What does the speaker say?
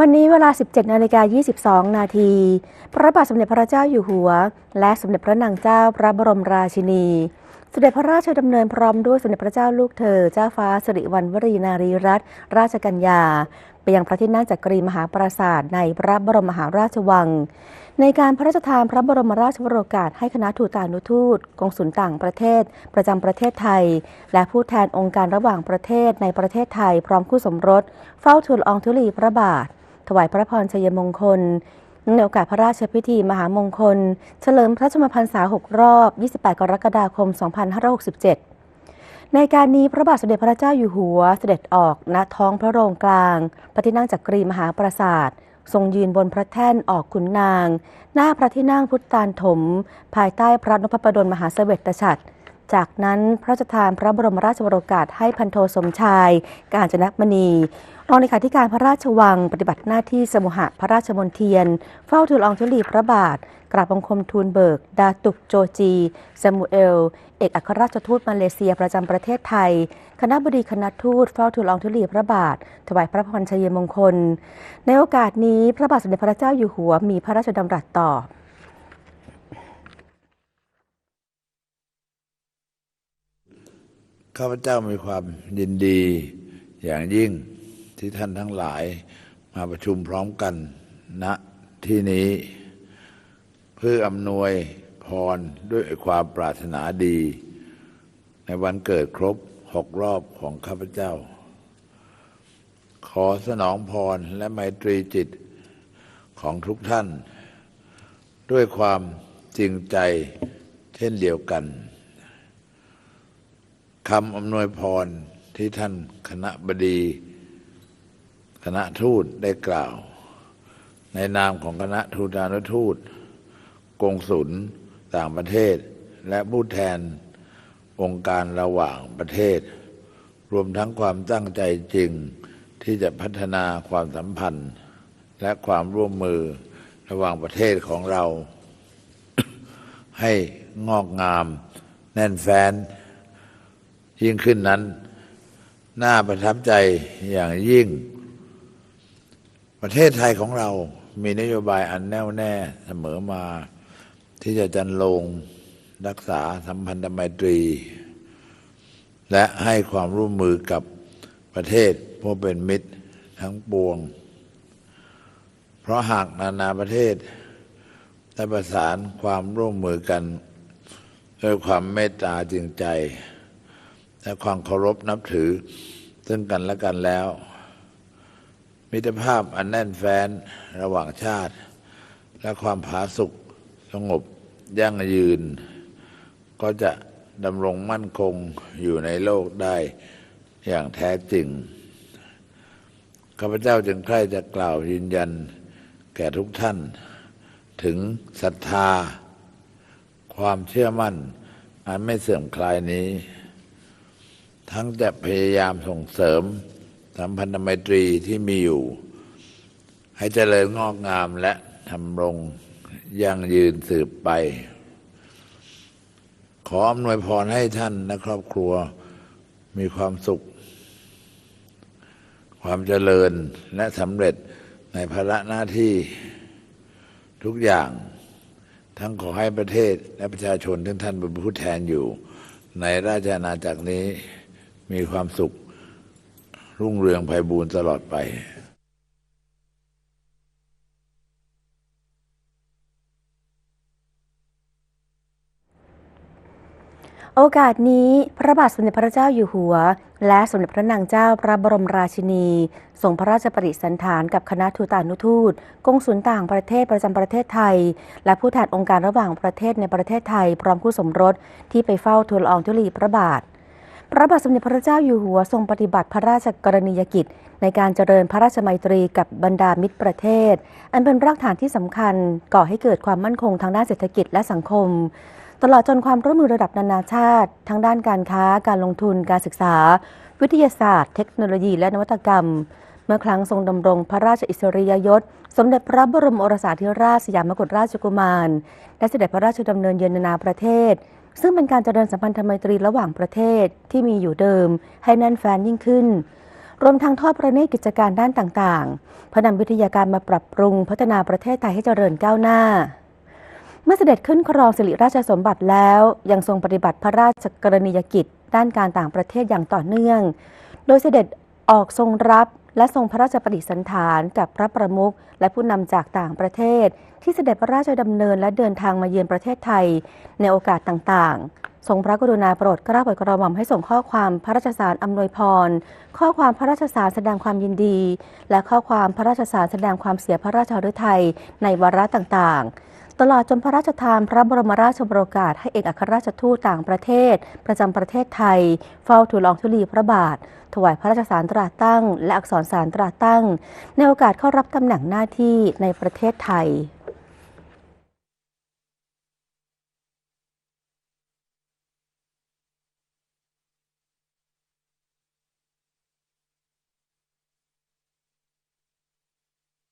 วันนี้เวลา 17นาฬิกา22 นาที พระบาทสมเด็จพระเจ้าอยู่หัว และสมเด็จพระนางเจ้าพระบรมราชินี เสด็จพระราชดำเนินพร้อมด้วยสมเด็จพระเจ้าลูกเธอ เจ้าฟ้าสิริวัณวรีนารีรัตนราชกัญญา ไปยังพระที่นั่งจักรีมหาปราสาทในพระบรมมหาราชวัง ในการพระราชทานพระบรมราชวโรกาสให้คณะทูตานุทูตกองสุลต่างประเทศ ประจำประเทศไทย และผู้แทนองค์การระหว่างประเทศในประเทศไทยพร้อมคู่สมรส เฝ้าทูลอองธุลีพระบาท ถวายพระพรชัยมงคลในโอกาสพระราชพิธีมหามงคล เฉลิมพระชนมพรรษา 6 รอบ 28 กรกฎาคม 2567 ในการนี้พระบาทสมเด็จพระเจ้าอยู่หัวเสด็จออกณท้องพระโรงกลางพระที่นั่งจักรีมหาปราสาท ทรงยืนบนพระแท่นออกขุนนาง หน้าพระที่นั่งพุทธานถม ภายใต้พระนพประดลมหาเสวตฉัตร จากนั้นพระราชทานพระบรมราชวโรกาสให้พันโทสมชาย กาญจนมณีรองเลขาธิการพระราชวัง ปฏิบัติหน้าที่สมุหะพระราชมนเทียน เฝ้าทูลองธุลีพระบาท กราบบังคมทูลเบิก ดาตุกโจจีซามูเอล เอกอัครราชทูตมาเลเซียประจำประเทศไทย คณะบดีคณะทูตเฝ้าทูลองธุลีพระบาท ถวายพระพรชัยมงคล ในโอกาสนี้พระบาทสมเด็จพระเจ้าอยู่หัวมีพระราชดำรัสต่อ ข้าพเจ้ามีความยินดีอย่างยิ่งที่ท่านทั้งหลายมาประชุมพร้อมกันณที่นี้ เพื่ออำนวยพรด้วยความปรารถนาดี ในวันเกิดครบหกรอบของข้าพเจ้า ขอสนองพรและไมตรีจิตของทุกท่าน ด้วยความจริงใจเช่นเดียวกัน คำอำนวยพรที่ท่านคณะบดี คณะทูตได้กล่าว ในนามของคณะทูตานุทูตกงสุลต่างประเทศ และผู้แทนองค์การระหว่างประเทศ รวมทั้งความตั้งใจจริงที่จะพัฒนาความสัมพันธ์ และความร่วมมือระหว่างประเทศของเรา ให้งอกงามแน่นแฟ้น ยิ่งขึ้นนั้น น่าประทับใจอย่างยิ่ง ประเทศไทยของเรามีนโยบายอันแน่วแน่เสมอมา ที่จะจันลงรักษาสัมพันธไมตรี และให้ความร่วมมือกับประเทศผู้เป็นมิตรทั้งปวง เพราะหากนานาประเทศได้ประสานความร่วมมือกัน ด้วยความเมตตาจริงใจ และความเคารพนับถือ ซึ่งกันและกันแล้ว มิตรภาพอันแน่นแฟ้นระหว่างชาติ และความผาสุกสงบยั่งยืน ก็จะดำรงมั่นคงอยู่ในโลกได้อย่างแท้จริงข้าพเจ้าจึงใคร่จะกล่าวยืนยันแก่ทุกท่าน ถึงศรัทธา ความเชื่อมั่น อันไม่เสื่อมคลายนี้ ทั้งจะพยายามส่งเสริมสัมพันธไมตรีที่มีอยู่ ให้เจริญงอกงามและทำรงยั่งยืนสืบไป ขออำนวยพรให้ท่านและครอบครัวมีความสุข ความเจริญและสำเร็จในภาระหน้าที่ทุกอย่าง ทั้งขอให้ประเทศและประชาชนที่ท่านเป็นผู้แทนอยู่ ในราชอาณาจักรนี้ มีความสุข รุ่งเรืองไพบูรณ์ตลอดไปโอกาสนี้พระบาทสมเด็จพระเจ้าอยู่หัว และสมเด็จพระนางเจ้าพระบรมราชินีทรงพระราชปริสันฐานกับคณะทูตานุทูตกงสุลต่างประเทศประจำประเทศไทย และผู้แทนองค์การระหว่างประเทศในประเทศไทย พร้อมคู่สมรสที่ไปเฝ้าทูลอองธุลีพระบาท พระบาทสมเด็จพระเจ้าอยู่หัวทรงปฏิบัติพระราชกรณียกิจ ในการเจริญพระราชมัยตรีกับบรรดามิตรประเทศ อันเป็นรากฐานที่สำคัญก่อให้เกิดความมั่นคงทางด้านเศรษฐกิจและสังคม ตลอดจนความร่วมมือระดับนานาชาติ ทั้งด้านการค้าการลงทุนการศึกษา วิทยาศาสตร์ เทคโนโลยีและนวัตกรรม เมื่อครั้งทรงดำรงพระราชอิสริยยศ สมเด็จพระบรมโอรสาธิราชสยามกุฎราชกุมาร และเสด็จพระราชดำเนินเยือนนานาประเทศ ซึ่งเป็นการเจริญสัมพันธไมตรีระหว่างประเทศที่มีอยู่เดิม ให้แน่นแฟนยิ่งขึ้น รวมทั้งทอดประเนตรกิจการด้านต่างๆเพื่อนำวิทยาการมาปรับปรุงพัฒนาประเทศไทยให้เจริญก้าวหน้า เมื่อเสด็จขึ้นครองสิริราชสมบัติแล้ว ยังทรงปฏิบัติพระราชกรณียกิจ ด้านการต่างประเทศอย่างต่อเนื่อง โดยเสด็จออกทรงรับ และทรงพระราชปฏิสันถานกับพระประมุขและผู้นำจากต่างประเทศ ที่เสด็จพระราชดำเนินและเดินทางมาเยือนประเทศไทย ในโอกาสต่างๆ ทรงพระกรุณาโปรดเกล้าโปรดกระหม่อมให้ส่งข้อความพระราชสารอำนวยพร ข้อความพระราชสารแสดงความยินดี และข้อความพระราชสารแสดงความเสียพระราชฤทัยในวาระต่างๆ ตลอดจนพระราชทานพระบรมราชโองการให้เอกอัครราชทูตต่างประเทศ ประจำประเทศไทย เฝ้าทูลลองทุลีพระบาท ถวายพระราชสารตราตั้ง และอักษรสารตราตั้ง ในโอกาสเข้ารับตำแหน่งหน้าที่ในประเทศไทย